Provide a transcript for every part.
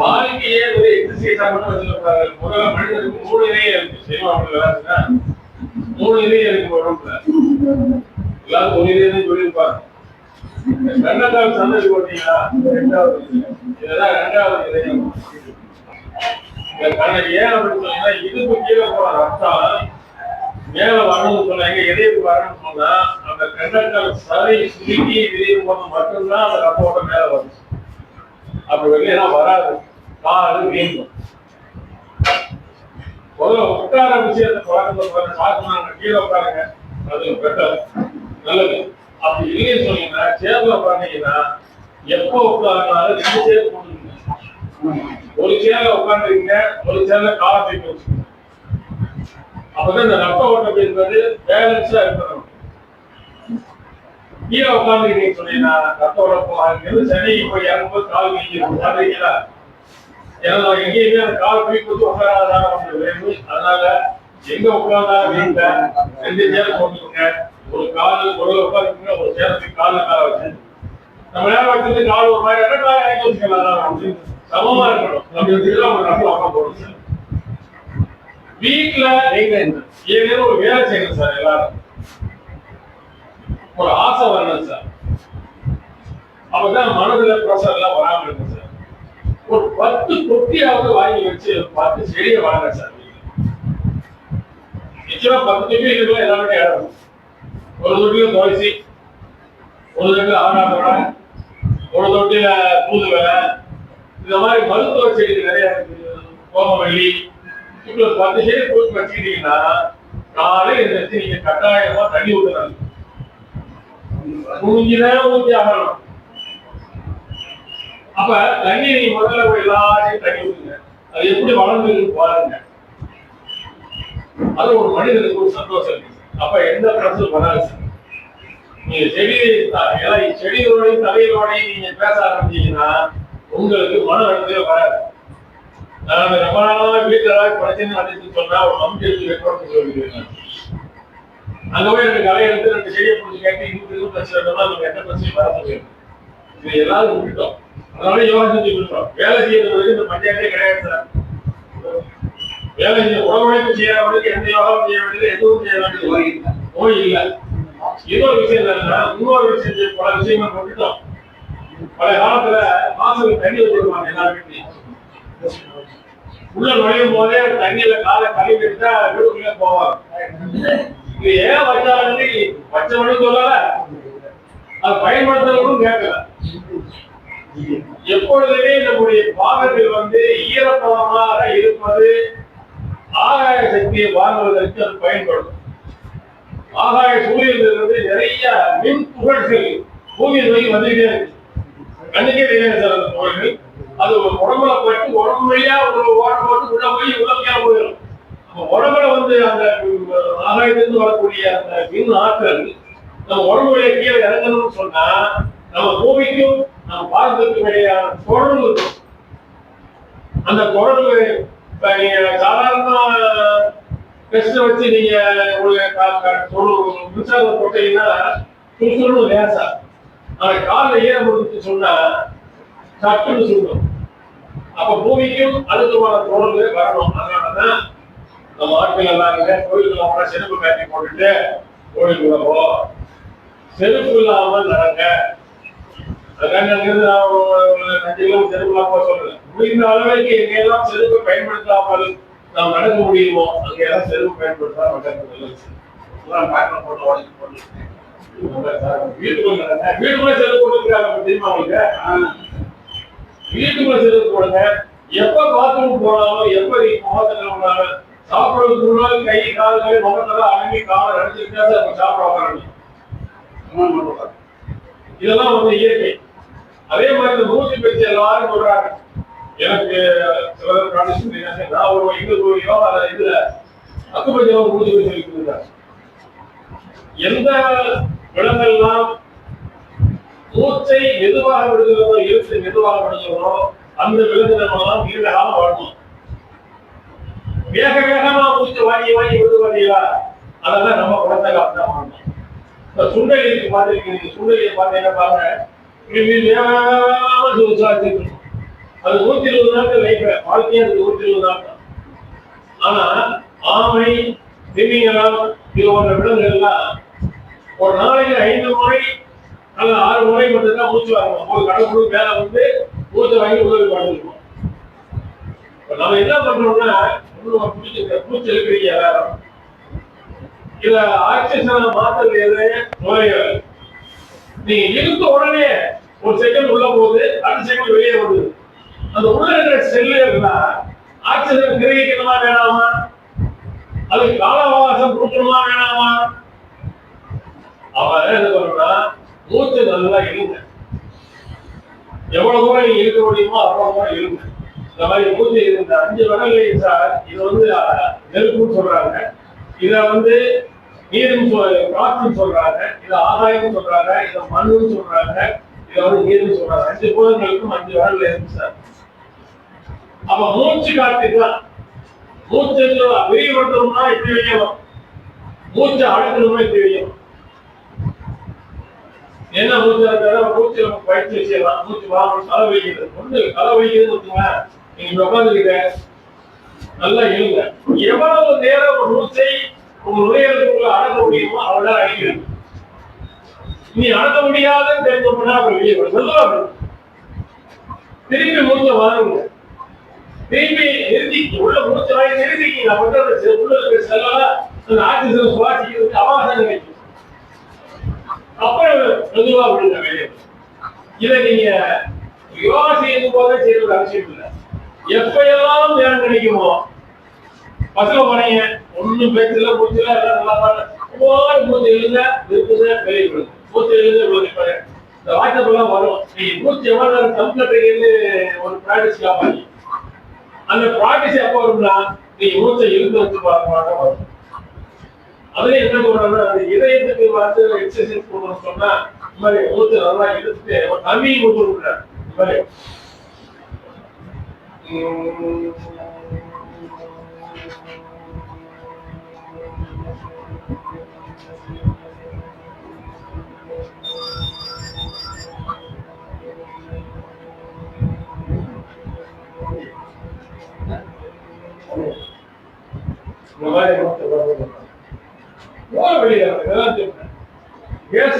வாழ்க்கையே ஒரு எக்ஸசைஸா மட்டும் வச்சிருப்பாரு முதல்ல மனிதனுக்கு மூணு இதயம் இருக்கு சினிமா மூணு இதயம் இருக்கு உடம்புல எல்லாரும் ஒரு இதயம் சொல்லியிருப்பாங்க. சந்ததி போட்டீங்களா? ரெண்டாவது இதுதான் ரெண்டாவது இதயம் ஏன் அப்படின்னு சொன்னீங்கன்னா இடுப்பு கீழே போற ரத்தம் மேல வரணும்னு சொன்னாங்க. எதையுக்கு வரணும்னு சொன்னா அந்த கண்ணங்கள் சதை சுருக்கி விரியும் போது மட்டும்தான் அந்த கப்போட மேல வரும் அப்படி வெளியெல்லாம் வராது. காலு வீங்கும். முதல்ல உட்கார விஷயத்தை பழக்கத்தை பாருங்க சாப்பிடுறாங்க கீழே உட்காருங்க. அது பெட்டர் நல்லது. அப்படி இல்லைன்னு சொன்னீங்கன்னா சேர்ல உட்காந்தீங்கன்னா எப்போ உட்காருனாலும் ரெண்டு சேர் போட்டுருங்க ஒரு சேர்ல உட்காந்துருக்கீங்க ஒரு சேர்ல காலை தூக்கி வச்சுக்கோங்க. அப்பதான் இந்த ரத்த ஓட்டம் என்பது பேலன்ஸா இருக்கணும். கீழே சொன்னீங்கன்னா ரத்த ஓட்டம் அங்கிருந்து சென்னைக்கு போய் இறங்கும்போது கால் வீங்கி உட்காந்துருக்கீங்களா ஏன்னா நான் எங்கேயுமே அந்த கால் தூக்கி வச்சு உட்காராதான் வேணும் அதனால எங்க உட்கார்ந்தா வீட்டுல ரெண்டு சேர் போட்டுக்கோங்க. ஒரு கால் ஒரு உட்காந்துருக்கீங்க ஒரு சேரத்துக்கு கால வச்சு நம்ம நேரம் வச்சிருந்து கால் ஒரு மாதிரி ரெண்டு கால் இறக்கி வச்சுக்கலாம் அப்படின்னு சமமா இருக்கணும். ஒரு ரத்த ஓட்டம் போடுங்க சார் வீட்டுல நீங்க ஏதேனும் ஒரு வேலை செய்யணும் சார் எல்லாரும். ஒரு ஆசை வரணும் சார். அப்பதான் மனதுல ப்ரெஷர் எல்லாம் வராம இருக்கும் சார். ஒரு பத்து தொட்டியாவது வாங்கி வச்சு பத்து செடியை வாங்க சார். நிச்சயமா பத்து தொட்டி இதுக்குள்ள எல்லாமே இடம் ஒரு தொட்டில துளசி ஒரு தொட்டில ஆடாதோட ஒரு தொட்டில தூதுவலை இந்த மாதிரி மருத்துவ செடி நிறைய இருக்கு. கோமவள்ளி இப்படி பத்து செடி போட்டு வச்சுக்கிட்டீங்கன்னா காலை எழுந்திரிச்சு நீங்க கட்டாயமா தண்ணி ஊத்துறாங்க முடிஞ்சுதான் ஊத்தி ஆகணும் அப்ப தண்ணி நீங்க முதல்ல போய் எல்லாத்தையும் தண்ணி ஊத்துங்க. அது எப்படி வளர்ந்து பாருங்க. அது ஒரு மனிதனுக்கு ஒரு சந்தோஷம் இருக்கு. அப்ப எந்த பிரச்சனை வராது. நீங்க செடி எல்லாம் செடிகளோடையும் தலைகளோடையும் நீங்க பேச ஆரம்பிச்சீங்கன்னா உங்களுக்கு மன அழுத்தே வராது. நான் ரொம்ப நாளாக வீட்டுல ஏதாவது பிரச்சனை வந்துச்சு சொன்னா ஒரு மம்டி எடுத்து அங்க போய் ரெண்டு கலை எடுத்து ரெண்டு செடியை பிடிச்சி கேட்டு இது இது பிரச்சனை இருந்தா நமக்கு எந்த பிரச்சனையும் வர முடியும் இது எல்லாரும் விட்டுட்டோம். அதனால யோகா செஞ்சு விட்டுறோம் வேலை செய்யறதுக்கு இந்த பஞ்சாயத்தே கிடையாது சார். வேலை செய்ய உடம்புழைப்பு செய்யறவங்களுக்கு எந்த யோகாவும் செய்ய வேண்டியது எதுவும் செய்ய வேண்டியது நோய் இல்லை. இன்னொரு விஷயம் என்னன்னா இன்னொரு விஷயம் பல விஷயங்கள் விட்டுட்டோம் பழைய காலத்துல மாசத்துக்கு தண்ணி வச்சிருப்பாங்க எல்லா வீட்லயும் உள்ள நுழையும் போதே தண்ணியில காலை கழுவி எடுத்தா வீட்டுக்குள்ளே போவாங்க. இது ஏன் வச்சாலும் வச்சவனு சொல்லல. அது பயன்படுத்துறதுக்கும் கேட்கல. எப்பொழுதுமே நம்முடைய பாகத்தில் வந்து ஈரப்பதமாக இருப்பது ஆகாய சக்தியை வாங்குவதற்கு அது பயன்படும். ஆகாய சூரியனிலிருந்து நிறைய மின் துகள்கள் பூமியின் நோக்கி வந்துகிட்டே இருக்கு. கண்ணுக்கே தெரியாது சார் அந்த துகள்கள் அது உடம்புல பட்டு உடம்பு வழியா ஒரு ஓட்டம் போட்டு உள்ள போய் உலகையா போயிடும். உடம்புல வந்து அந்த ஆகாயத்திலிருந்து வரக்கூடிய அந்த மின் ஆற்றல் நம்ம உடம்புடைய கீழே இறங்கணும்னு சொன்னா நம்ம பூமிக்கும் நம்ம பாரதத்துக்கும் இடையான தொடர்பு இருக்கும். அந்த தொடர்பு இப்ப நீங்க சாதாரண டெஸ்ட் வச்சு நீங்க ஒரு மின்சாரம் போட்டீங்கன்னா சுற்றுலும் லேசா. ஆனா காலில் ஏற முடிச்சு சொன்னா சட்டுன்னு சொல்லும் அப்ப பூமிக்கும் அதுக்குமான தொடர்பு வரணும். அதனாலதான் நம்ம ஆட்கள் எல்லாம் இருக்க கோயிலுக்குள்ள போனா செருப்பு காட்டி போட்டுட்டு கோயிலுக்குள்ள போ. செருப்பு இல்லாம நடங்க. முடிந்த அளவுக்கு எங்கெல்லாம் செருப்பு பயன்படுத்தாமல் நாம் நடக்க முடியுமோ அங்க எல்லாம் செருப்பு பயன்படுத்தாம போட்டு வீட்டுக்குள்ள நடங்க. வீட்டுக்குள்ள செருப்பு போட்டுருக்காங்க தெரியுமா உங்களுக்கு? வீட்டுக்குள்ள செருப்பு போடுங்க. எப்ப பாத்ரூம் போனாலும் எப்ப நீங்க முகத்துல போனாலும் சாப்பிடுறதுக்கு முன்னாடி கை கால்கள் முகத்துல அடங்கி காலை அடிச்சுட்டு அப்ப சாப்பிட உட்காரணும் இதெல்லாம் வந்து இயற்கை அதே மாதிரி இந்த மூச்சு பயிற்சி எல்லாரும் சொல்றாங்க எனக்கு சில பேர் நான் ஒரு இது ஒரு யோகா இதுல அக்குபஞ்சர் ஒரு மூச்சு பயிற்சி இருக்குதுங்க எந்த விலங்கெல்லாம் மூச்சை மெதுவாக விடுகிறதோ இழுத்து மெதுவாக விடுகிறதோ அந்த விலங்கினமெல்லாம் நீண்ட காலம் வாழணும் வேக வேகமா முடிச்சு வாங்கி வாங்கி விடுது பாத்தீங்களா அதெல்லாம் நம்ம குழந்தை காலம் தான் இந்த இப்ப சுண்டலி இருக்கு பாத்துருக்கீங்க சுண்டலியை பார்த்தீங்கன்னா பாருங்க? அது நூத்தி இருபது நாட்கள் லைஃப் வாழ்க்கையே அது நூத்தி இருபது நாட்கள் ஆனா ஆமை திமிங்கலம் இது போன்ற விலங்குகள்லாம் ஒரு நாளைக்கு ஐந்து முறை அல்ல ஆறு முறை மட்டும்தான் மூச்சு வாங்குவோம் ஒரு கடவுள் மேல வந்து மூச்சை வாங்கி உதவி பண்ணிருக்கோம். நம்ம என்ன பண்றோம்னா பூச்செலுக்கிறீங்க பிடிச்சிருக்க மூச்சு இருக்கிறீங்க எல்லாரும். இத ஆக்சிஜனை மாத்துறது எது நீங்க இழுத்த உடனே ஒரு செகண்ட் உள்ள போகுது அடுத்த செகண்ட் வெளியே வருது. அந்த உள்ள இருக்கிற செல்லு இருந்தா ஆக்சிஜன் கிரகிக்கணுமா வேணாமா? அதுக்கு கால அவகாசம் கொடுக்கணுமா வேணாமா? அவன் என்ன பண்ணா மூச்சு நல்லா இழுங்க. எவ்வளவு தூரம் நீங்க இழுக்க முடியுமோ அவ்வளவு தூரம் இழுங்க. இந்த மாதிரி பூஜை இந்த அஞ்சு விரல்கள் சார் இது வந்து நெருப்புன்னு சொல்றாங்க. இதை வந்து நீரும் காற்றுன்னு சொல்றாங்க. இதை ஆகாயம்னு சொல்றாங்க. இதை மண்ணுன்னு சொல்றாங்க. இதை வந்து நீர்னு சொல்றாங்க. அஞ்சு பூதங்களுக்கும் அஞ்சு விரல் இருக்கு சார். அப்ப மூச்சு காத்து தான் மூச்சு விரிவுபடுத்தணும்னா இப்படி வைக்கணும் மூச்சை அடக்கணும்னா இப்படி வைக்கணும் என்ன மூச்சு இருக்கிறதா மூச்சு நம்ம பயிற்சி செய்யலாம் மூச்சு வாங்கணும் களை வலிக்குது. ஒண்ணு களை வலிக்குதுன்னு வச்சுங்களேன் நீங்க இப்ப உட்காந்துக்கிட்ட நல்லா எழுங்க எவ்வளவு நேரம் ஒரு மூச்சை உங்க நுழையிறதுக்குள்ள அடக்க முடியுமோ அவ்வளவு நேரம் அடிக்கிறது நீ அடக்க முடியாதுன்னு தெரிஞ்சோம்னா அப்புறம் வெளியே வரும். மெதுவா வரும். திருப்பி வாருங்க. திரும்பி நிறுத்தி உள்ள மூச்சு வாங்கி நிறுத்திக்கிங்க அப்ப அந்த உள்ள இருக்கிற செல்லாம் அந்த ஆக்சிஜன் சுவாசிக்கிறதுக்கு அவகாசம் கிடைக்கும். அப்புறம் மெதுவா விடுங்க வெளியே. இதை நீங்க யோகா செய்யும் போதே செய்யறது அவசியம் இல்லை. எப்ப எல்லாம் நேரம் கிடைக்குமோ பசங்க போனீங்க ஒண்ணும் பேச்சல மூச்சுல எல்லாம் நல்லா பாரு. ஒவ்வொரு மூச்சு எழுத இருக்குது வெளியே விடுது மூச்சு எழுத விடுது இந்த வாட்ஸ்அப் எல்லாம் வரும். நீ மூச்சு எவ்வளவு நேரம் கம்ப்யூட்டர் ஒரு ப்ராக்டிஸ் காப்பாங்க அந்த ப்ராக்டிஸ் எப்போ வரும்னா நீ மூச்சை இழுத்து வச்சு பார்க்கமாக வரும் அதுல என்ன சொல்றாங்கன்னா அந்த இதயத்துக்கு வந்து எக்ஸசைஸ் பண்ணணும்னு சொன்னா இந்த மாதிரி மூச்சு நல்லா இழுத்துட்டு ஒரு கம்மி மூச்சு விடுறாரு இந்த மாதிரி உம். இந்த மாதிரி மூச்சு விடுறது. போக வெளியே இதெல்லாம் சொல்றேன் கேஸ்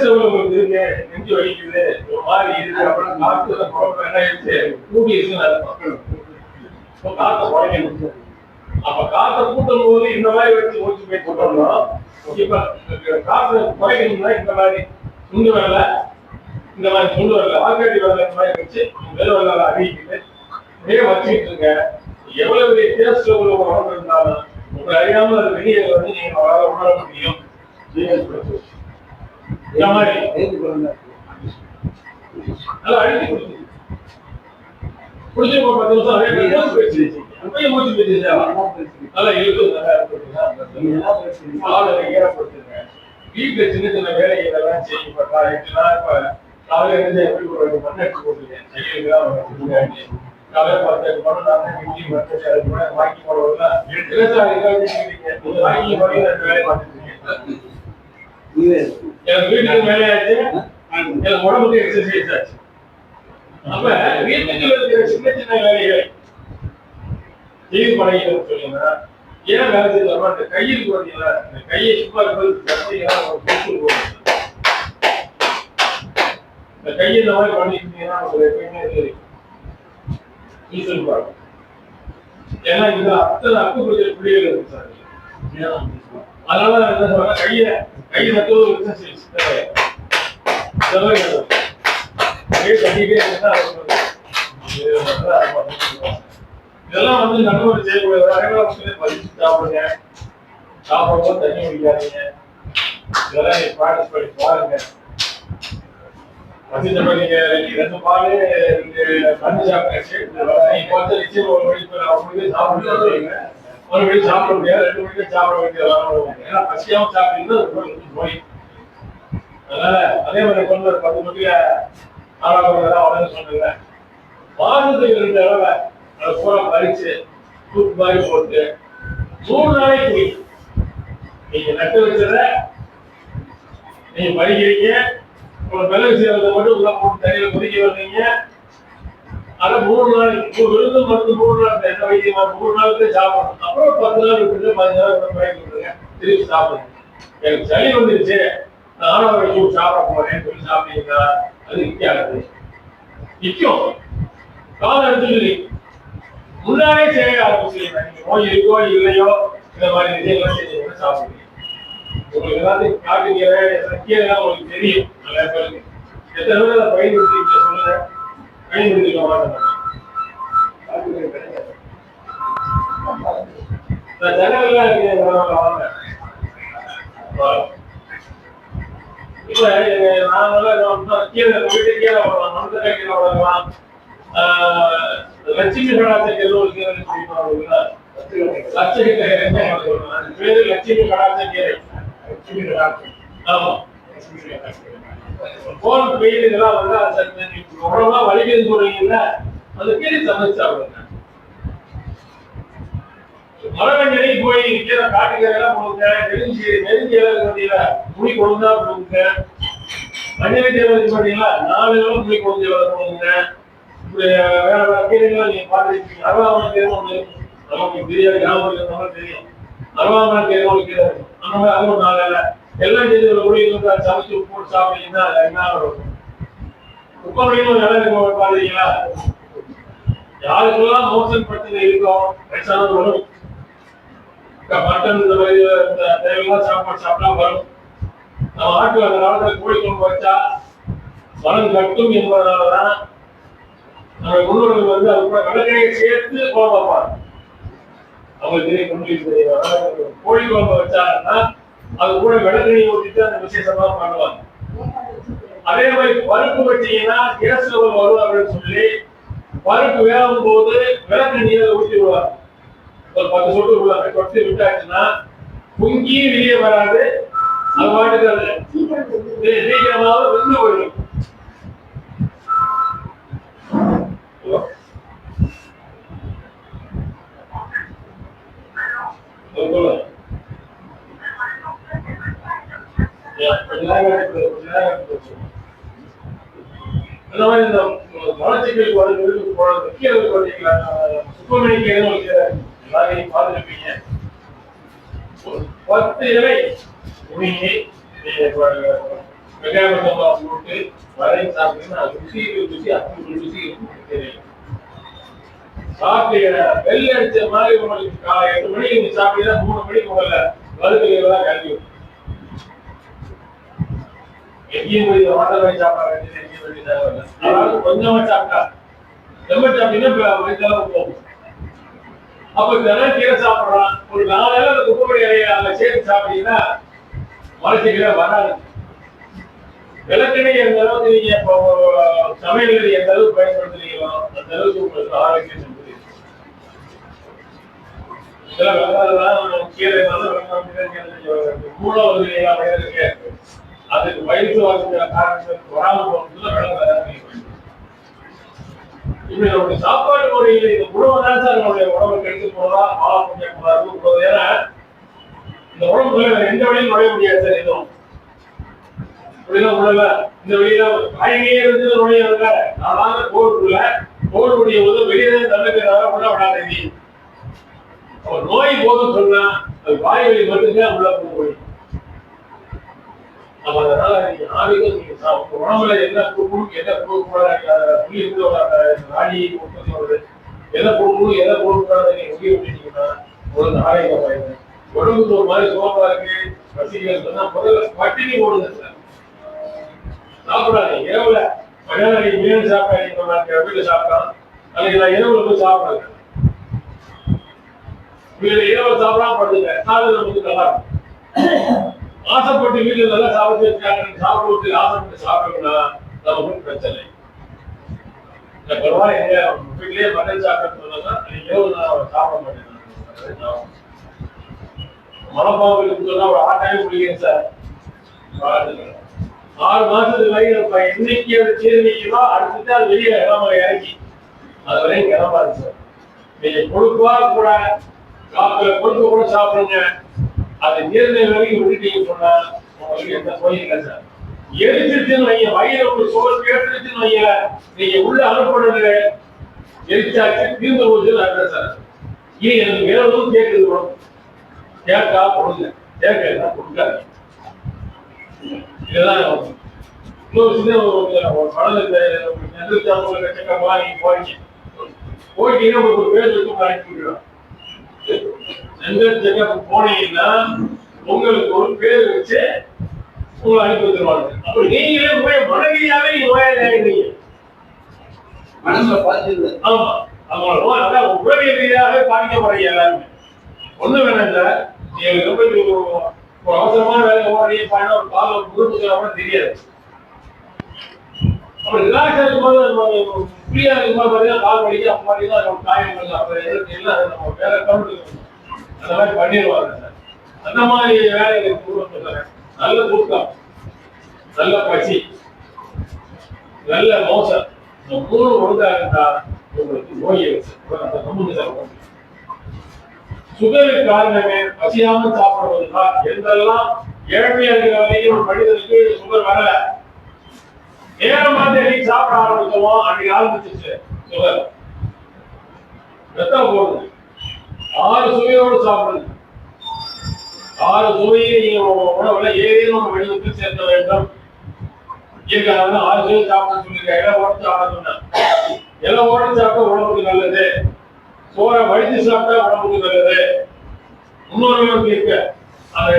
உங்களுக்கு நெஞ்சு வலிக்குது ஒரு மாதிரி இருக்கு அப்புறம் காத்து குழப்பம் என்ன ஆயிடுச்சு கூட்டி இருக்குன்னு அர்த்தம் இப்போ காத்த குறைக்கணும் அப்ப காத்த கூட்டும் போது இந்த மாதிரி வச்சு மூச்சு போய் கூட்டோம்னா இப்ப காத்த குறைக்கணும்னா இந்த மாதிரி சுண்டு வரல. இந்த மாதிரி சுண்டு வரல. ஆல்ரெடி வரல இந்த மாதிரி வச்சு வெறும் வரல அறிவிக்குது இதே வச்சுக்கிட்டு இருங்க. எவ்வளவு பெரிய டேஸ்ட்ல உள்ள உணவு இருந்தாலும் உங்களை அறியாம அது வெளியே வந்து நீங்க அவரால் உணர முடியும். இந்த மாதிரி. நல்லா அழுத்தி கொடுத்து குடிச்சு பத்து நிமிஷம் அதே மாதிரி. அப்பயும் மூச்சு செய்யலாம். நல்லா இழுத்து நல்லா இழுத்துங்க. காலை ஈரப்படுத்துங்க. வீட்டுல சின்ன சின்ன வேலைகள் எல்லாம் செய்யுங்க. இப்ப காலையில இப்ப காலையில இருந்து எப்படி ஒரு மண் எடுத்து. செடிகளுக்கெல்லாம் வச்சுருங்க. காலையில பத்து மணி மண் அது கூட வாங்கி போடுறதுல விவசாயிகள் வாங்கி போய் பார்த்துட்டு இருக்கீங்க. எனக்கு வீட்டுக்கு வேலையாச்சு எனக்கு உடம்புக்கு எக்ஸசைஸ் ஆச்சு நம்ம வீட்டுக்குள்ள இருக்கிற சின்ன சின்ன வேலைகள் செய்து பழகிட்டு சொல்லுங்க ஏன் வேலை செய்து செய்யலாமா இந்த கையில் போறீங்களா இந்த கையை சும்மா இருக்கிறது இந்த கையை இந்த மாதிரி பண்ணிக்கிட்டீங்கன்னா ஒரு எப்பயுமே சரி ஈசல் பாருங்க ஏன்னா இதுல அத்தனை அக்குப்பச்சல் புள்ளிகள் இருக்கு சார். அதனால என்ன சொல்றேன் கையை கையை நட்டு ஒரு எக்ஸசைஸ் இதெல்லாம் வந்து நடுவர் செய்யக்கூடாது பதிச்சு சாப்பிடுங்க. சாப்பிடும்போது தண்ணி குடிக்காதீங்க. இதெல்லாம் நீங்க ப்ராக்டிஸ் பண்ணி பாருங்க. நீங்க ரெண்டு பால் தண்ணி இப்போ வந்து நிச்சயம் ஒரு மணிக்கு ஒரு மணிக்கு சாப்பிட முடியாது ரெண்டு மணிக்கு சாப்பிட வேண்டியது ஏன்னா பசியாம சாப்பிட்டீங்கன்னா நோய். அதனால அதே மாதிரி பத்து மணிக்கு ஆறாவது உடனே சொன்னீங்க மாதத்துக்கு ரெண்டு தடவை அதை பூரா பறிச்சு தூக்கு மாதிரி போட்டு மூணு நாளைக்கு குடி. நீங்க நட்டு வச்சத நீங்க பறிக்கிறீங்க. ஒரு மிளகு சீரகத்தை மட்டும் உள்ள போட்டு தண்ணியில கொதிக்க வந்தீங்க. அதை மூணு நாளைக்கு ஒரு மருந்து மூணு நாள் எந்த வைத்தியமா மூணு நாளுக்கு சாப்பிடணும். அப்புறம் பத்து நாள் விட்டு பதினஞ்சு நாள் விட்டு பயன் கொடுங்க திருப்பி சாப்பிடுங்க எனக்கு சளி வந்துருச்சு. நானும் ஒரு ஜூஸ் சாப்பிட போறேன்னு சொல்லி சாப்பிட்டீங்கன்னா அது நிக்காது நிக்கும் காலம் எடுத்துட்டு முன்னாலே செய்ய ஆரம்பிச்சிருக்கீங்க நோய் இருக்கோ இல்லையோ இந்த மாதிரி விஷயங்கள் செஞ்சீங்கன்னா சாப்பிடுங்க. உங்களுக்கு ஏதாவது காட்டுக்கீரை கீரைலாம் உங்களுக்கு தெரியும். நல்லா சொல்லுங்க. எத்தனை பேர் அதை பயன்படுத்தி சொல்லுங்க பயன்படுத்திக்க மாட்டேன். காட்டுக்கீரை ஜனங்கள்லாம் இருக்கு வாங்க வாங்க. இப்ப எங்க- நாங்கெல்லாம் என்ன பண்ணோம், கீரை நம்ம வீட்டுக்கு கீரை போடலாம் மணத்தக்காய் கீரை போடலாம் ஆஹ், லட்சுமி கடாச்சை ஒரு கீரை லட்சுமி பேரு லட்சுமி கீரை. ஆமா. போன் பெயில் இதெல்லாம் வந்து அது உடம்புலாம் வலிக்குதுன்னு சொல்றீங்கல்ல அந்த கீரை சமைச்சு சாப்பிடுங்க. மரவஞ்சனை போய் கீரை காட்டுக்கீரை எல்லாம் கொடுங்க. நெருஞ்சி நெருஞ்சி எல்லாம் இருக்கு பாத்தீங்களா புளி கொழுந்தா கொடுங்க. மஞ்சள் கீரை இருக்கு பாத்தீங்களா? நாலு கிலோ புளி கொழுந்து வேலை கொடுங்க. வேற வேற கீரைகள் நீங்க பார்த்துருக்கீங்க. அருவாமனை கீரை ஒண்ணு. நமக்கு தெரியாது ஞாபகம் இருக்கிறவங்க தெரியும். அருவாமனை கீரை ஒரு கீரை அந்த மாதிரி அது ஒரு நாள் இலை. எல்லாம் சேர்ந்து ஒரு புளி இருந்தா சமைச்சு உப்பு போட்டு சாப்பிட்டீங்கன்னா அது என்ன இருக்கும் உப்பமணியும் ஒரு இலை இருக்கு பாத்தீங்களா? யாருக்கெல்லாம் மோசன் பிரச்சனை இருக்கும் வயசானது வரும் மட்டன் இந்த மாதிரி இந்த தேவையெல்லாம் சாப்பாடு சாப்பிட்டா வரும். நம்ம ஆட்டு அந்த காலத்துல கோழி குழம்பு வச்சா மனம் கட்டும் என்பதனாலதான் நம்ம முன்னோர்கள் வந்து அது கூட விளக்கணையை சேர்த்து குழம்பு வைப்பாங்க. அவங்களுக்கு தெரியும் முன்னில் கோழி குழம்பு வச்சாங்கன்னா அது கூட விளக்கணையை ஊற்றிட்டு அந்த விசேஷமா பண்ணுவாங்க. அதே மாதிரி பருப்பு வச்சீங்கன்னா கேஸ் லெவல் வரும் அப்படின்னு சொல்லி பருப்பு வேகும் போது விளக்கு நீரை ஊற்றி விடுவாங்க. ஒரு பத்து சொட்டு விடுவாங்க கொட்டி விட்டாச்சுன்னா பொங்கி வெளியே வராது. அது பாட்டுக்கு சீக்கிரமாக வெந்து போயிடும். அந்த மாதிரி இந்த மலச்சிக்கல் குழந்தைகளுக்கு குழந்தை கீரை குழந்தைங்களா சுப்பிரமணிய கீரை எல்லாரையும் பார்த்துருப்பீங்க. பத்து இலை உருகி வெங்காயம் போட்டு சாப்பிட்டீங்கன்னா ருசி ருசி அப்படி ருசி தெரியும் வெள்ளை அடிச்ச மாதிரி உங்களுக்கு காலை எட்டு மணிக்கு நீங்க சாப்பிட்டீங்கன்னா மூணு மணிக்கு உங்களை கல்வி. எங்கேயும் போய் ஹோட்டல் சாப்பிட வேண்டியது எங்கேயும் கொஞ்சமா சாப்பிட்டா ரொம்ப சாப்பிட்டீங்கன்னா போகும். அப்ப தினம் கீரை சாப்பிடுறான். ஒரு நாலு அந்த குப்பை அறையில சேர்த்து சாப்பிட்டீங்கன்னா மலச்சிக்கலை வராது. விளக்கெண்ணெய் எந்த அளவுக்கு நீங்க இப்போ சமையல் எந்த அளவுக்கு பயன்படுத்துறீங்களோ அந்த அளவுக்கு உங்களுக்கு ஆரோக்கியம் இருக்குது. சில வெங்காயம் கீரை மூணாவது இல்லையா இருக்கு. அதுக்கு வயசு வாழ்க்கிற காரணத்துக்கு வராமல் போகிறதுல விளங்க இப்படி நம்முடைய சாப்பாடு முறையில் இந்த உணவு தான் சார் நம்முடைய உடம்பு கெடுத்து போறதா ஆளா முடிய கூடாது ஏன்னா இந்த உணவுக்குள்ள எந்த வழியும் நுழைய முடியாது சார் எதுவும். இப்படிலாம் உணவுல இந்த வெளியில காய்கறியே இருந்து நுழையல நான் கோருக்குள்ள கோருடைய போது வெளியே தள்ளுக்கிறதால உள்ள விடாதீங்க. நோய் போதும் சொன்னா அது வாய் வழி மட்டும்தான் உள்ள போய் அப்ப அதனால நீங்க உணவுல என்ன கொடுக்கணும் எதை கொடுக்கக்கூடாது புள்ளி இருந்து நாடி உற்பத்தி வருது எதை கொடுக்கணும் எதை கொடுக்கக்கூடாது நீங்க முடிவு பண்ணிட்டீங்கன்னா உங்களுக்கு ஆரோக்கியம் ஆயிடுது உடம்புக்கு ஒரு மாதிரி சோப்பா இருக்கு பசிகள் சொன்னா முதல்ல பட்டினி போடுங்க சார். சாப்பிடாதீங்க. இரவுல மதியானம் நீங்க மீன் சாப்பிடாதீங்க வீட்டுல சாப்பிட்டான் அன்னைக்கு நான் இரவுல போய் சாப்பிடுறேன் வீட்டுல இரவு சாப்பிடாம படுத்துங்க நமக்கு நல்லா இருக்கும். ஆசைப்பட்டு வீட்டுல நல்லா சாப்பிட்டு வச்சிருக்காங்க சாப்பிட்டு ஆசைப்பட்டு சாப்பிட்டோம்னா நமக்கு பிரச்சனை இந்த பரவாயில்ல எங்க வீட்லயே மட்டன் சாப்பிட்டதுனால நீங்க இரவு நான் சாப்பிட மாட்டேன். மனப்பாவுக்கு சொன்னா ஒரு ஆட்டாயம் குடிக்கிறேன் சார். ஆறு மாசத்துக்கு வரைக்கும் இப்ப என்னைக்கு அது சீரணிக்குதோ அடுத்துட்டு அது வெளியே இடமா இறக்கி அது வரையும் கிளம்பாது சார். நீங்க கொடுக்கவா கூட காப்பில கொடுக்க கூட சாப்பிடுங்க. அது நீர்நிலை வரைக்கும் விட்டுட்டீங்க சொன்னா உங்களுக்கு எந்த நோயும் இல்லை சார் எரிச்சிருச்சுன்னு வைங்க. வயிறு ஒரு கேட்டுருச்சுன்னு வைங்க. நீங்க உள்ள அனுப்புறது எரிச்சாச்சு தீர்ந்து போச்சுன்னு அர்த்தம் சார். எனக்கு வேற எதுவும் கேட்குது bro. கேட்கா கொடுங்க. கேட்கல கொடுக்காது இதுதான் இன்னொரு சின்ன ஒரு படம் இந்த நெருச்சாமல் கச்சக்கமாக நீங்க போறீங்க போயிட்டீங்கன்னா உங்களுக்கு ஒரு பேர் சென்ட்ரல் போனீங்கன்னா உங்களுக்கு ஒரு பேர் வச்சு உங்களை அனுப்பி வந்துருவாங்க அப்ப நீங்களே போய் மனைவியாவே நீங்க நோயாளி ஆயிடுறீங்க மனசுல பதிஞ்சது ஆமா. அவங்கள நோய் அதான் உடல் ரீதியாக பாதிக்கப்படுறீங்க எல்லாருமே. ஒண்ணு வேணாம் சார் நீங்க ரொம்ப ஒரு அவசரமான வேலை ஓடி பயணம் ஒரு கால தெரியாது. அப்புறம் ரிலாக்ஸ் நம்ம ஃப்ரீயா இருக்கும்போது பார்த்தீங்கன்னா கால் வலிக்கு அப்ப பார்த்தீங்கன்னா நம்ம காயங்கள் அப்புறம் எதுக்கு எல்லாம் நம்ம வேலை கவுண்ட் அந்த மாதிரி பண்ணிடுவாங்க. சார் அந்த மாதிரி வேலைகளுக்கு தூரம் சொல்றேன் நல்ல தூக்கம் நல்ல பசி. நல்ல மோசம். இந்த மூணு ஒழுங்கா இருந்தா உங்களுக்கு நோய் அந்த சுகருக்கு காரணமே பசியாம சாப்பிடுவதுதான் எந்தெல்லாம் ஏழ்மையா இருக்கிற வரையும் ஒரு மனிதனுக்கு சுகர் வரல. நேரமா மாதிரி சாப்பிட ஆரம்பிச்சோமோ அன்னைக்கு ஆரம்பிச்சிச்சு சுகர். ரத்தம் போடுது. ஆறு சுவையோடு சாப்பிடுங்க ஆறு சுவையை நீங்க உணவுல ஏதேனும் வெளியிட்டு வடிவத்தில் சேர்க்க வேண்டும். இயற்கையாக ஆறு சுவை சாப்பிட சொல்லிருக்க இலை ஓட்டு சாப்பிட சொன்னேன் இலை ஓட்டு சாப்பிட்டா உடம்புக்கு நல்லது? சோரை வழித்து சாப்பிட்டா உடம்புக்கு நல்லது? இன்னொரு இருக்க. அது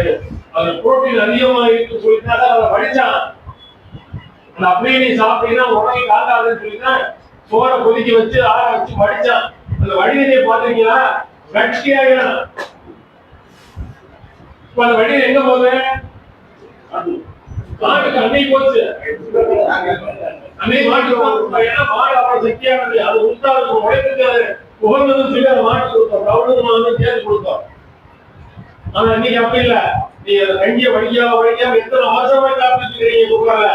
அது புரோட்டீன் அதிகமாக இருக்கு சொல்லிட்டா அதை வடிச்சான். அந்த அப்படியே நீ சாப்பிட்டீங்கன்னா உடனே காட்டாதுன்னு சொல்லிதான் சோற கொதிக்க வச்சு ஆற வச்சு வடிச்சான். அந்த வடிநீரை பாத்தீங்களா கட்சியாயிரம் இப்ப அந்த வடிநீர் எங்க போகுது? மாட்டுக்கு அன்னை போச்சு. அன்னை மாட்டு ஏன்னா மாடு அவ்வளவு சக்தியானது? அது உண்டா இருக்கும் உழைப்புக்கு உகந்ததுன்னு சொல்லி அந்த மாட்டு கொடுத்தோம். ரவுண்டு வந்து சேர்த்து கொடுத்தோம். ஆனா இன்னைக்கு அப்படி இல்ல. நீ அதை கஞ்சிய வடிக்காம வடிக்காம எத்தனை வருஷமா சாப்பிட்டு இருக்கிறீங்க குக்கர்ல?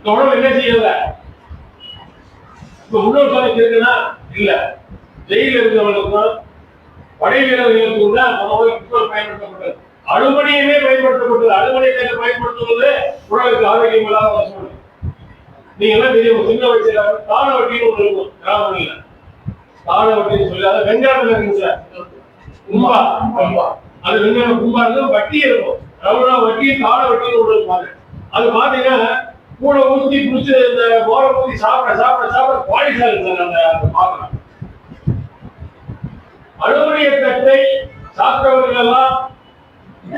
இந்த உணவு என்ன செய்யல? இப்ப முன்னோர் சாலைக்கு இருக்குன்னா இல்ல. ஜெயில இருக்கிறவங்களுக்கும் படை வீரர்களுக்கும் தான் முதல்ல பயன்படுத்தப்பட்டது. அலுமணியமே பயன்படுத்தப்பட்டது. அலுமணியத்தை பயன்படுத்துவது? உடலுக்கு ஆரோக்கியம் இல்லாத ஒரு சூழ்நிலை. நீங்க எல்லாம் தெரியும் சின்ன வயசுல தான வட்டின்னு ஒன்று இருக்கும் கிராமங்கள்ல. தான வட்டின்னு சொல்லி அதை வெங்காயத்துல இருக்குங்க சார் கும்பா கும்பா. அது வெங்காயம் கும்பா இருக்கும் வட்டி இருக்கும். ரவுனா வட்டி தான வட்டின்னு ஒன்று இருக்கும் அது பாத்தீங்கன்னா கூட ஊத்தி குடிச்சு இந்த போர ஊத்தி சாப்பிட சாப்பிட சாப்பிட பாலிசா இருக்கு சார் அந்த அந்த பாத்திரம் அலுமினிய தட்டை சாப்பிட்டவர்கள் எல்லாம்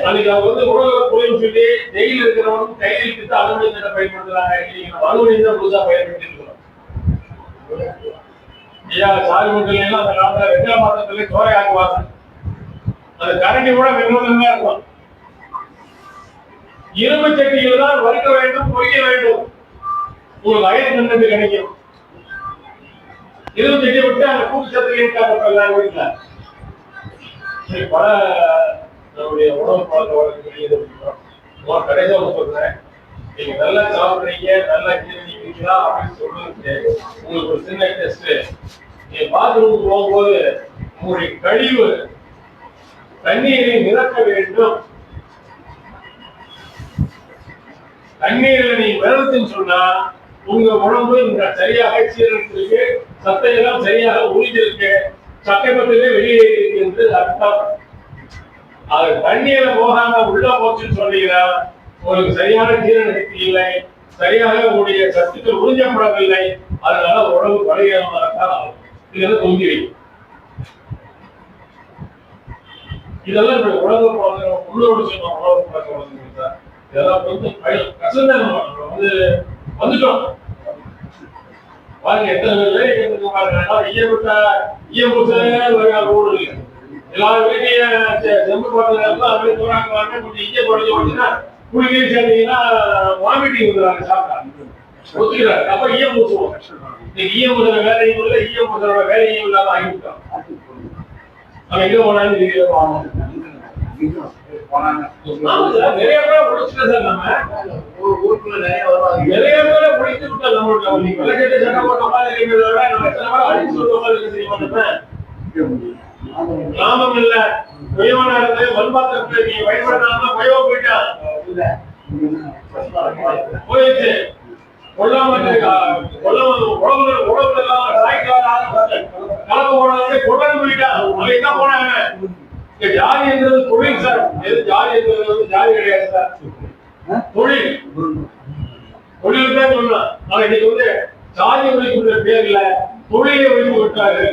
அன்னைக்கு அவங்க வந்து உணவு குறைன்னு சொல்லி ஜெயில இருக்கிறவங்க கையில் எடுத்து அலுமினிய தட்டை பயன்படுத்துறாங்க. இன்னைக்கு நம்ம அலுமினியம் தான் புதுசாக பயன்படுத்தி இருக்கிறோம் ஐயா சாரி முட்கள் எல்லாம் அந்த காலத்தில் வெங்காய மாதத்துல சோரை ஆக்குவாங்க. அந்த கரண்டி கூட வெங்காயம் தான் இருக்கும். இரும்பு சட்டியில் தான் வறுக்க வேண்டும் பொரிக்க வேண்டும். உங்களுக்கு வயது கண்டது கிடைக்கும். இரும்பு சட்டியை விட்டு அந்த கூட்டு சத்து இருக்காங்க எல்லாரும் வீட்டுல பல நம்முடைய உணவு பழக்க வழக்கங்கள் நான் சொல்றேன். நீங்க நல்லா சாப்பிடுறீங்க நல்லா ஜீரணிக்கிறீங்களா அப்படின்னு சொல்றதுக்கு உங்களுக்கு ஒரு சின்ன டெஸ்ட் நீங்க பாத்ரூம் போகும்போது உங்களுடைய கழிவு தண்ணீரை நிரப்ப வேண்டும். தண்ணீரில் நீ விரதத்தின்னு சொன்னா உங்க உடம்பு இந்த சரியாக சீரழிச்சிருக்கு சத்தையெல்லாம் சரியாக உறிஞ்சிருக்கு சட்டை பத்திலே வெளியே இருக்கு என்று அர்த்தம். அது தண்ணீர போகாம உள்ள போச்சுன்னு சொன்னீங்கன்னா உங்களுக்கு சரியான ஜீரண சக்தி இல்லை சரியாக உங்களுடைய சத்துக்கள் உறிஞ்சப்படவில்லை அதனால உடம்பு பலகீனமாக இதெல்லாம் தொங்கி வைக்கும்? இதெல்லாம் இப்படி உலக உள்ளோடு சொன்ன உலக பழக்க இதெல்லாம் கொஞ்சம் கஷ்டம்தான் வந்து வந்துட்டோம் பாருங்க எத்தனை பேர் வேலை பாருங்க எல்லாம் ஈயப்பட்ட ரோடு இல்லை எல்லா செம்பு அப்படியே வாங்க கொஞ்சம் ஈய குறைஞ்சு போச்சுன்னா சேர்ந்தீங்கன்னா வாமிட்டிங் வந்துடுறாங்க சாப்பிட்டா ஒத்துக்கிறாங்க அப்ப ஈயம் ஊற்றுவோம் இன்னைக்கு ஈயம் ஊசுற வேலையும் இல்லை ஈயம் ஊசுற வேலையும் இல்லாம ஆகிவிட்டோம் அவன் எங்க போனாலும் தெரியல பாவம். போனாங்க நிறைய பேரை முடிச்சிட்டோம் சார் நம்ம. ஊர் ஊருக்குள்ள நிறைய வருவாங்க நிறைய பேரை முடிச்சு விட்டோம் நம்மளுக்கு. நீ விளக்கேற்றி சண்டை போட்ட மாதிரி இருக்கிறத விட நம்ம எத்தனை பேரை அடிச்சு விட்ட மாதிரி இருக்கு தெரியுமா நம்ம? லாபம் இல்ல. உயர்வான இடத்துல மண்பாத்திரத்துல நீ பயன்படுத்தாம பயவா போயிட்டான். போயிடுச்சு கொல்லாம கொல்லாம உடம்புல உடம்புல எல்லாம் சாய்க்காத கலப்பு போனாலே கொண்டாந்து போயிட்டான் அவன் என்ன போனாங்க ஜாதி என்றது தொழில் சார். எது ஜாதி என்றது வந்து ஜாதி கிடையாது சார். தொழில். தொழில் தான் சொன்னான் அவன் இன்னைக்கு வந்து ஜாதி ஒழிக்கின்ற பேர்ல தொழிலை ஒழித்து விட்டாரு.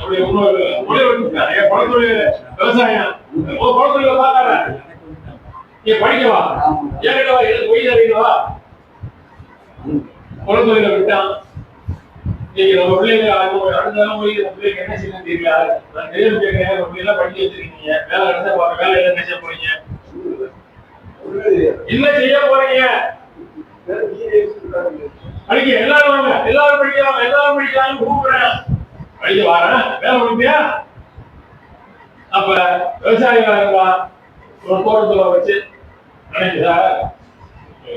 அப்படி இன்னொரு தொழில் ஒழிச்சுட்டாரு என் குழந்தைய விவசாயம்? குழந்தைய பார்க்கற நீ படிக்கவா? எனக்கு பொய் அறியவா? குழந்தையில விட்டான். நம்ம பிள்ளைங்க அடுத்த அடுத்த நம்ம பிள்ளைங்க என்ன செய்யணும் தெரியல. நான் தெரியும் கேட்கிறேன் நம்ம பிள்ளை படிக்க வச்சிருக்கீங்க. வேலை நடத்த போற வேலை என்ன செய்ய போறீங்க? என்ன செய்ய போறீங்க? படிக்க எல்லாரும் வாங்க. எல்லாரும் படிக்கலாம் எல்லாரும் படிக்கலாம் கூப்பிடுறேன். படிக்க வரேன் வேலை முடிப்பியா அப்ப விவசாயிகளா ஒரு தோட்டத்துல வச்சு. நினைச்சு சார்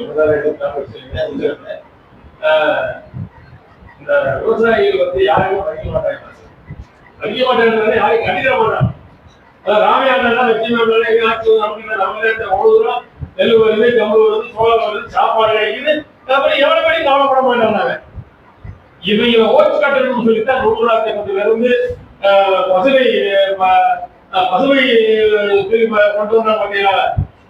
முதல்ல எடுத்து வச்சிருக்கேன். ஆஹ், இந்த விவசாயிகள் வந்து யாருமே அழிக்க மாட்டாங்க. அழிக்க மாட்டாங்க யாரையும் கண்டிக்க மாட்டாங்க. அதான் வெற்றி ஆட்சி நமக்கு என்ன நம்ம தூரம் நெல் வருது கம்பு வருது சோளம் வருது சாப்பாடு கிடைக்குது. அப்புறம் எவ்வளவு படி கவலைப்பட மாட்டாங்க. இவங்க ஓட்டு கட்டணும்னு சொல்லித்தான் நூறுரா திட்டத்துல இருந்து பசுமை பசுமை கொண்டு வந்தா பாத்தீங்களா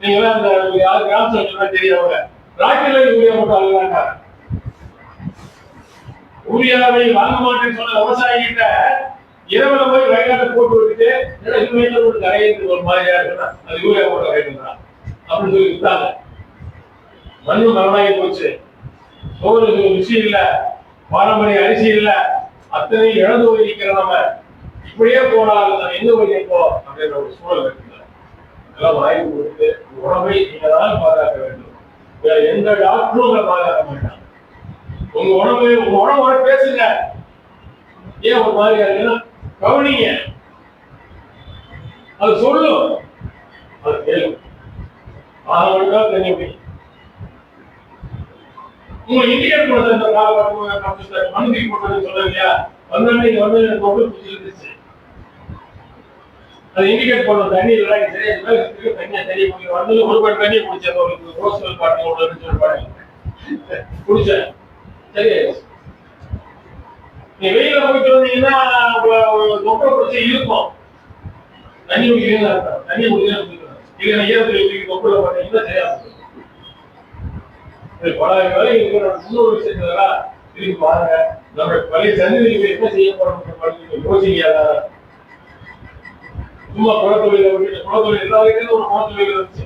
நீங்க அந்த யாரு கிராம சொன்னா தெரியாதவங்க ராக்கெட்ல யூரியா போட்டு அழுகிறாங்க. யூரியாவை வாங்க மாட்டேன்னு சொன்ன விவசாயிகிட்ட இரவுல போய் வயக்காட்ட போட்டு விட்டுட்டு எங்க வீட்டுல ஒரு கரையிட்டு ஒரு மாதிரியா இருக்குன்னா அது யூரியா போட்டு கரையிடுறான் அப்படின்னு சொல்லி விட்டாங்க. மண்ணு மரணாகி போச்சு. சோறு ருசி இல்ல பாரம்பரிய அரிசி இல்ல அத்தனை இழந்து போய் நிக்கிற நம்ம. இப்படியே போனால் நம்ம எங்க போய் நிற்போம் அப்படின்ற ஒரு சூழல் இருக்குல்ல. எல்லாம் வாய்ப்பு கொடுத்து உணவை நீங்க தான் பாதுகாக்க வேண்டும். வேற எந்த டாக்டரும் பாதுகாக்க மாட்டாங்க. உங்க உணவு உங்க உணவோட பேசுங்க. ஏன் ஒரு மாதிரியா இருக்குன்னா கவனிங்க. அது சொல்லும் அது கேளுங்க ஆனா தெரியும் முடியும் உங்க இண்டிகேட் கொடுத்த இந்த காலகட்டம் மனுதி போட்டது சொன்னேன் இல்லையா வந்தோடனே இங்க வந்து எனக்கு ரொம்ப பிடிச்சிருந்துச்சு அது இண்டிகேட் பண்ண தண்ணி இல்லை சரி இது தண்ணியா தெரிய முடியும் வந்து ஒரு பாட்டு தண்ணி குடிச்சேன். ஒரு ரோஸ்வெல் பாட்டு ஒரு பாட்டு. பாருங்க குடிச்சேன். சரி. நீ போயிட்டு வந்தீங்கன்னா தொப்பை பிரச்சனை இருக்கும் தண்ணி குடிக்கிறீங்க அர்த்தம். தண்ணி குடிக்கலாம் இல்ல நான் ஈரத்தில் எப்படி தொப்புல பார்த்தீங்கன்னா சரியா பல வேலை இருக்கிற முன்னோர் விஷயங்களெல்லாம் திரும்பி பாருங்க. நம்ம பழைய சந்ததிக்கு என்ன செய்ய போறோம் யோசிக்காத சும்மா குலத்தொழில விட்டு எல்லா வகையிலும் ஒரு குலத்தொழில் இருந்துச்சு.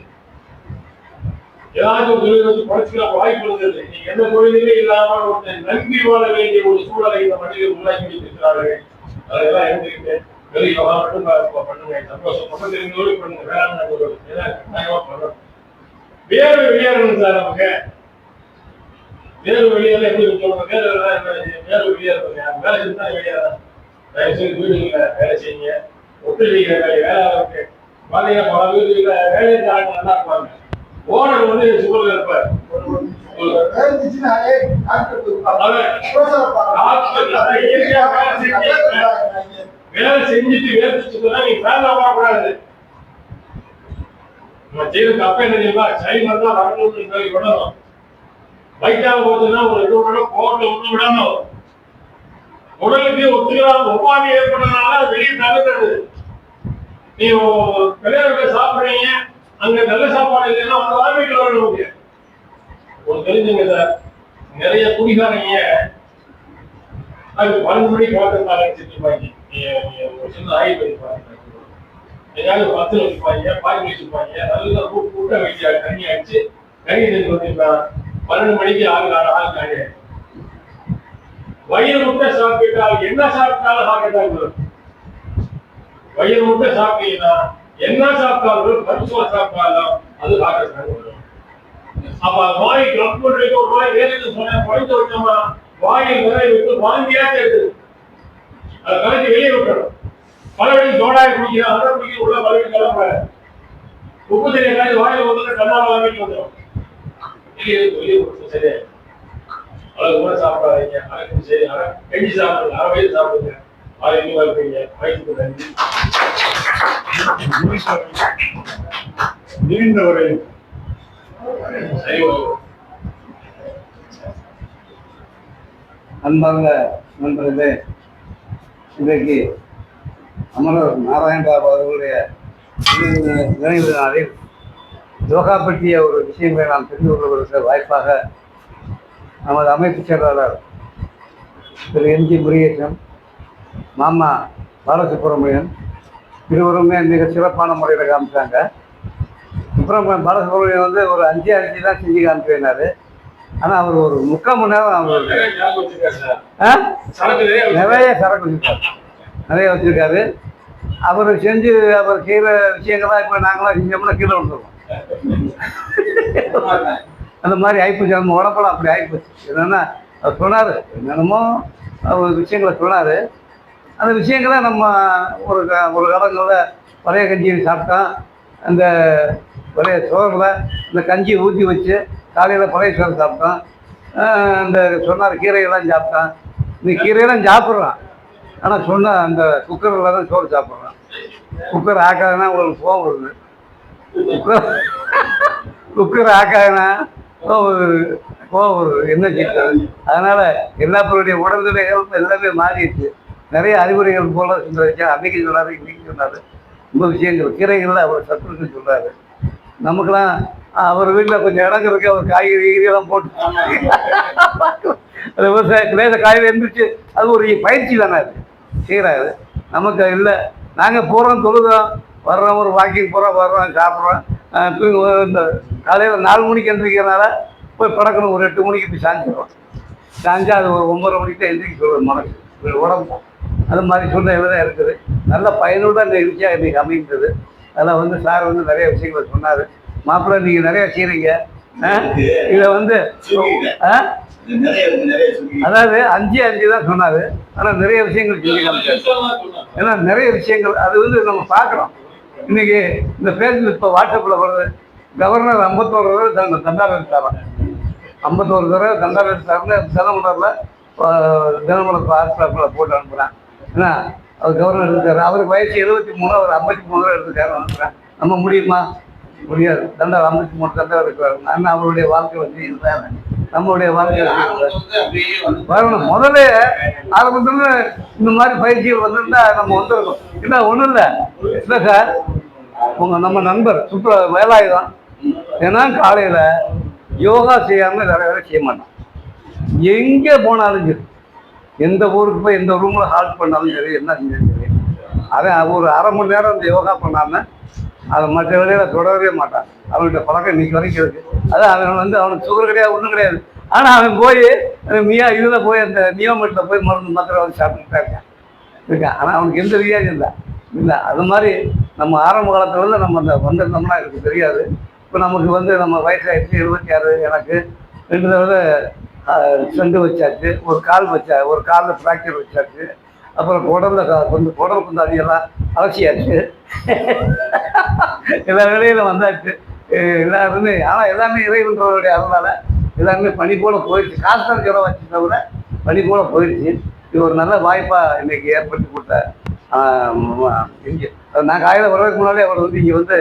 ஏதாச்சும் ஒரு தொழில் குறைச்சிக்கலாம் வாய்ப்பு இருந்தது. நீங்க எந்த தொழிலுமே இல்லாம ஒருத்தன் நம்பி வாழ வேண்டிய ஒரு சூழலை இந்த மனிதர் உருவாக்கி வைத்திருக்கிறார்கள். அதெல்லாம் எழுந்திருக்கு வெளியே வா மட்டும் பண்ணுங்க சந்தோஷம். பக்கம் தெரிஞ்சோடு பண்ணுங்க. வேளாண் ஒரு கட்டாயமா பண்ணணும் வேறு வெளியேறணும் சார் நமக்கு. வேறு வெளியால எப்படி சொல்லுங்க வேறு எல்லாம் வேறு வெளியேறணும் வேலை செஞ்சா வெளியேறணும் தயவு செய்து வீடுகளில் வேலை செய்யுங்க. ஒத்துழைக்கிற வேலை வேலை இருக்கு பாத்தீங்கன்னா பல வீடுகளில் வேலை நல்லா இருப்பாங்க. ஓனர் வந்து சுகர்ல இருப்பார். வேலை செஞ்சுட்டு வேர்த்துச்சுன்னா நீ ஃபேன் வரக்கூடாது நம்ம செய்யற தப்பு என்ன தெரியுமா? சைனா தான் வரணும்னு விடணும். பைக்காக போச்சுன்னா ஒரு இது மணி கோர்ட்ல விட்டு விடணும். உடலுக்கு ஒத்துக்கலாம் ஒவ்வாமை ஏற்படுறதுனால வெளியே தவிர்க்கிறது நீ கல்யாணம் சாப்பிடுறீங்க. அங்க நல்ல சாப்பாடு இல்லைன்னா அந்த வாழ்க்கையில் வரணும் முடியாது ஒரு தெரிஞ்சுங்க சார். நிறைய குடிகாரங்க அது பன்னெண்டு மணிக்கு பார்க்கறதுனால வச்சிருப்பாங்க சின்ன ஆய்வு பண்ணி ஏதாவது எங்கேயாவது வச்சுப்பாங்க வச்சிருப்பாங்க பாய் வச்சிருப்பாங்க. நல்லா கூட்ட வச்சு தண்ணி அடிச்சு கறி செஞ்சு வச்சிருப்பான் பன்னெண்டு மணிக்கு ஆள் ஆள் ஆள். வயிறு முட்டை சாப்பிட்டால் என்ன சாப்பிட்டாலும் சாப்பிட்டாங்க வயிறு முட்டை சாப்பிட்டீங்கன்னா என்ன சாப்பிட்டாலும் மருத்துவ சாப்பிட்டாலும் அது டாக்டர் அட்டாக் அப்ப வாய் கிளப் பண்றதுக்கு ஒரு வாய் வேலைக்கு சொன்ன குறைந்து வச்சோமா வாயில் நிறைய விட்டு வாந்தியா தெரியுது அதை கலைச்சு வெளியே விட்டுறோம் பலவழி சோடாயை குடிக்கிறோம் அதை குடிக்கிற உள்ள பலவழி கிளம்புறாரு உப்பு தண்ணி காய்ச்சி வாயில் வந்து கண்ணால் வாங்கிட்டு வந்துடும் வெளியே விட்டு சரி. அழகு கூட சாப்பிடாதீங்க. அரைக்கும் சரி அரை கஞ்சி சாப்பிடுங்க அரை வயது சாப்பிடுங்க. அதை அன்பார்ந்த நண்பர்களே இன்றைக்கு அமரர் நாராயணபாபு அவர்களுடைய நினைவு- நினைவு நாளில் யோகா பற்றிய ஒரு விஷயங்களை நாம் தெரிந்து கொள்வதற்கு வாய்ப்பாக நமது அமைப்பு செயலாளர் திரு எம்ஜி முருகேசன் மாமா பாலசுப்ரமணியன். இருவருமே மிக சிறப்பான முறையில் காமிச்சாங்க. சுப்பிரமணியன் பாலசுப்ரமணியன் வந்து ஒரு அஞ்சு அஞ்சு தான் செஞ்சு காமிச்சினாரு ஆனால் அவர் ஒரு முக்கால் மணி நேரம் அவர் நிறைய சரக்கு வச்சிருக்காரு நிறைய வச்சிருக்காரு. அவர் செஞ்சு அவர் செய்கிற விஷயங்கள்லாம் இப்போ நாங்களாம் செஞ்சோம்னா கீழே வந்துடுவோம் அந்த மாதிரி ஆயிப்போச்சு. நம்ம உடம்பெல்லாம் அப்படி ஆயிப்போச்சு. என்னன்னா அவர் சொன்னார் என்னென்னமோ அவர் விஷயங்களை சொன்னார். அந்த விஷயங்களை நம்ம ஒரு க- ஒரு காலங்களில் பழைய கஞ்சி சாப்பிட்டோம் அந்த பழைய சோறில் இந்த கஞ்சியை ஊற்றி வச்சு காலையில் பழைய சோறு சாப்பிட்டோம் அந்த சொன்னார் கீரையெல்லாம் சாப்பிட்டான் இந்த கீரையெல்லாம் சாப்பிட்றான் ஆனால் சொன்ன அந்த குக்கரில் தான் சோறு சாப்பிட்றான் குக்கர் ஆக்காதுன்னா உங்களுக்கு கோவம் வருது. குக்கர் குக்கர் ஆக்காதுன்னா கோவம் வருது. கோவம் வருது. என்ன செய்யறது அதனால் எல்லா பேருடைய உடல்நிலைகளும் எல்லாமே மாறிடுச்சு. நிறைய அறிவுரைகள் போல இந்த அன்னைக்கு சொன்னார் இன்னைக்கு சொன்னார். ரொம்ப விஷயங்கள் கீரைகளில் அவர் சத்துருக்கு சொல்றாரு. நமக்கெல்லாம் அவர் வீட்டில் கொஞ்சம் இடம் இருக்கு அவர் காய்கறி எல்லாம் போட்டு அது விவசாய லேச காய்கறி எந்திரிச்சு அது ஒரு பயிற்சி தானே அது. செய்கிறாரு நமக்கு இல்லை. நாங்கள் போகிறோம் தொழுதோம் வர்றோம் ஒரு வாக்கிங் போகிறோம் வர்றோம் சாப்பிட்றோம். தூங்க இந்த காலையில் நாலு மணிக்கு எந்திரிக்கிறனால போய் படக்கணும் ஒரு எட்டு மணிக்கு போய் சாஞ்சிடுவோம் சாஞ்சா அது ஒரு ஒம்பது மணிக்கு தான் எந்திரிக்க சொல்லுவேன் மனசு. உடம்பு அது மாதிரி சூழ்நிலை தான் இருக்குது. நல்ல பயனுள்ள நிகழ்ச்சியாக இன்றைக்கி அமைந்தது. அதில் வந்து சார் வந்து நிறைய விஷயங்களை சொன்னார். மாப்பிள்ளை நீங்கள் நிறையா செய்கிறீங்க இதை வந்து ஆ? அதாவது அஞ்சு அஞ்சு தான் சொன்னார். ஆனால் நிறைய விஷயங்கள் செஞ்சு காமிச்சாரு. ஏன்னா நிறைய விஷயங்கள் அது வந்து நம்ம பார்க்குறோம் இன்னைக்கு இந்த ஃபேஸ்புக் இப்போ வாட்ஸ்அப்பில் வருது கவர்னர் ஐம்பத்தோரு தடவை தங்க தண்டார் எடுத்தாரான் ஐம்பத்தோரு தடவை தண்டார் எடுத்தாருன்னு தினமலரில் தினமலர் வாட்ஸ்அப்பில் போட்டு அனுப்புகிறேன் என்ன அவர் கவர்னர் எடுத்தாரு அவருக்கு வயசு எழுபத்தி மூணு அவர் ஐம்பத்தி மூணு தடவை எடுத்துக்காரு நம்ம முடியுமா? முடியாது. தண்டார் ஐம்பத்தி மூணு தண்டார் இருக்கிறாரு நான் அவருடைய வாழ்க்கை வந்து இதுதான் நம்மளுடைய வாழ்க்கை வரணும். முதல்ல ஆரம்பத்துல இந்த மாதிரி பயிற்சிகள் வந்திருந்தா நம்ம வந்துருக்கோம். இல்லை ஒன்றும் இல்லை. இல்லை சார். உங்கள் நம்ம நண்பர் சுற்றுலா வேலாயுதம். ஏன்னா காலையில் யோகா செய்யாமல் வேற வேற செய்ய மாட்டான். எங்கே போனாலும் சரி. எந்த ஊருக்கு போய் எந்த ரூமில் ஹால்ட் பண்ணாலும் சரி என்ன செஞ்சாலும் சரி. அதை ஒரு அரை மணி நேரம் அந்த யோகா பண்ணாமல் அதை மற்ற வேலையில் தொடரவே மாட்டான். அவன்கிட்ட பழக்கம் இன்னைக்கு வரைக்கும் இருக்குது அதான் அவன் வந்து அவனுக்கு சுகர் கிடையாது ஒன்றும் கிடையாது. ஆனால் அவன் போய் மியா இதில் போய் அந்த நியோமெட்டில் போய் மருந்து மாத்திரை வந்து சாப்பிட்டுட்டு இருக்கான். இருக்கான் ஆனால் அவனுக்கு எந்த வியாதியும் இல்லை. இல்லை அது மாதிரி நம்ம ஆரம்ப காலத்துலேருந்து நம்ம அந்த வந்திருந்தோம்னா எனக்கு தெரியாது. இப்போ நமக்கு வந்து நம்ம வயசாகிடுச்சு எழுபத்தி ஆறு எனக்கு. ரெண்டு தடவை செண்டு வச்சாச்சு ஒரு கால் வச்சா ஒரு காலில் ஃப்ராக்சர் வச்சாச்சு அப்புறம் குடல்ல க- கொஞ்சம் குடல் குந்தாதியெல்லாம் அலசியாச்சு. எல்லா வேலையிலும் வந்தாச்சு. எல்லாருமே ஆனால் எல்லாமே இறைவன்றவருடைய அதனால எல்லாருமே பனி போல போயிடுச்சு. காசு ஜுரம் வச்சு தவிர பனி போல போயிடுச்சு. இது ஒரு நல்ல வாய்ப்பாக இன்னைக்கு ஏற்படுத்தி கொடுத்த இங்கே. நான் காலையில் வர்றதுக்கு முன்னாலே அவர் வந்து இங்கே வந்து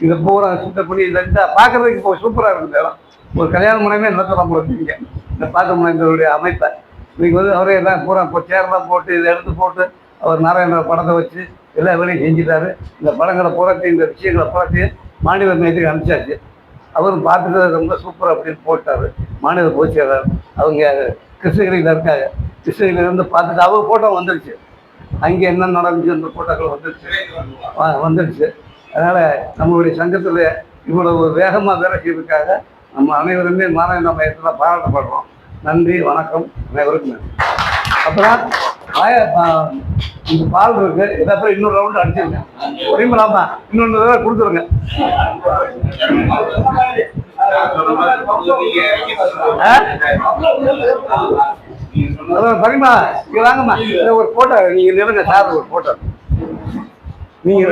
இங்கே பூரா சுத்தம் பண்ணி இதை பார்க்குறதுக்கு இப்போ சூப்பராக இருக்குது இந்த இடம். ஒரு கல்யாண முறையுமே நடத்தலாம் போல இந்த பார்க்க அமைப்பை. இன்னைக்கு வந்து அவரே எல்லாம் பூரா இப்போ சேர்லாம் போட்டு இதை எடுத்து போட்டு அவர் நாராயண படத்தை வச்சு எல்லா வேலையும் செஞ்சுட்டாரு. இந்த படங்களை புரட்டி இந்த விஷயங்களை புரட்டி மாநில மையத்துக்கு அனுப்பிச்சாச்சு. அவரும் பார்த்துட்டு ரொம்ப சூப்பர் அப்படின்னு போட்டார். மாநில போச்சாளர் அவங்க கிருஷ்ணகிரியில் இருக்காங்க. கிருஷ்ணகிரியிலேருந்து பார்த்துட்டு அவர் ஃபோட்டோ வந்துடுச்சு அங்கே என்ன நடந்துச்சு அந்த ஃபோட்டோக்கள் வந்துடுச்சு வந்துடுச்சு அதனால் நம்மளுடைய சங்கத்தில் இவ்வளவு வேகமாக வேலை செய்வதற்காக நம்ம அனைவருமே நாராயண மையத்தில் பாராட்டப்படுறோம். நன்றி வணக்கம் அனைவருக்கும் நன்றி. அப்புறம் பாய- இந்த பால் இருக்கு. இதப்புறம் இன்னொரு ரவுண்ட் அடிச்சிருங்க. புரியுங்களாமா இன்னொன்று தடவை கொடுத்துருங்க. அதான் சரிம்மா. இங்க வாங்கம்மா. இதை ஒரு போட்டோ நீங்க நிறுங்க சார் ஒரு போட்டோ நீங்க